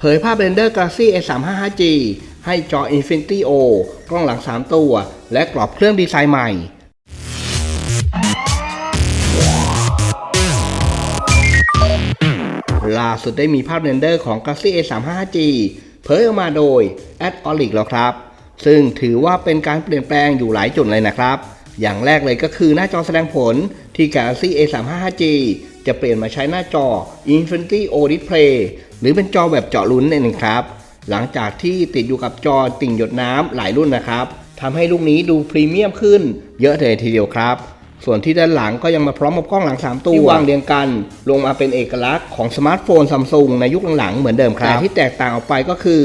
เผยภาพ Blender Galaxy S355G ให้จอ Infinity O กล้องหลัง 3 ตัว และกรอบเครื่องดีไซน์ใหม่ ล่าสุดได้มีภาพเรนเดอร์ของ Galaxy A355G เผยออกมาโดย a d o l i c แล้วครับ ซึ่งถือว่าเป็นการเปลี่ยนแปลงอยู่หลายจุดเลยนะครับ อย่างแรกเลยก็คือหน้าจอแสดงผลที่ Galaxy A355G จะเปลี่ยนมาใช้หน้าจอ Infinity O Display หรือเป็นจอแบบเจาะลุ้นนั่นเองครับ หลังจากที่ติดอยู่กับจอติ่งหยดน้ำหลายรุ่นนะครับทำให้ลูกนี้ดูพรีเมียมขึ้นเยอะเลยทีเดียวครับ ส่วนที่ด้านหลังก็ยังมาพร้อมกับกล้องหลัง 3 ตัวที่วางเรียงกัน ลงมาเป็นเอกลักษณ์ของสมาร์ทโฟนซัมซุงในยุคหลังๆเหมือนเดิมครับแต่ที่แตกต่างออกไปก็คือ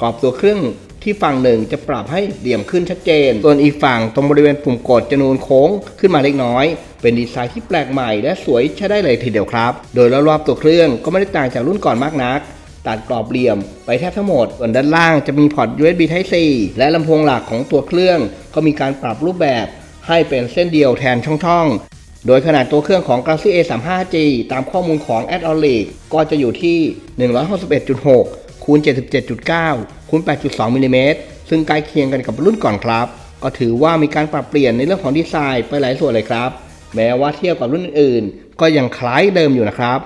กรอบตัวเครื่องที่ฝั่งหนึ่งจะปรับให้เหลี่ยมขึ้นชัดเจน ส่วนอีกฝั่งตรงบริเวณปุ่มกดจะนูนโค้งขึ้นมาเล็กน้อย เป็นดีไซน์ที่แปลกใหม่และสวยใช้ได้เลยทีเดียวครับ โดยรอบๆตัวเครื่องก็ไม่ได้ต่างจากรุ่นก่อนมากนักตัดกรอบเหลี่ยมไปแทบทั้งหมด ส่วนด้านล่างจะมีพอร์ต USB Type C และลำโพงหลักของตัวเครื่อง ก็มีการปรับรูปแบบให้เป็นเส้นเดียวแทนช่องๆ โดยขนาดตัวเครื่องของ Galaxy A35G ตามข้อมูลของ a d o l i c ก็จะอยู่ที่ 161.6คูณ77.9คูณ8.2มิลลิเมตรซึ่งใกล้เคียงกันกับรุ่นก่อนครับ ก็ถือว่ามีการปรับเปลี่ยนในเรื่องของดีไซน์ไปหลายส่วนเลยครับ แม้ว่าเทียบกับรุ่นอื่นก็ยังคล้ายเดิมอยู่นะครับ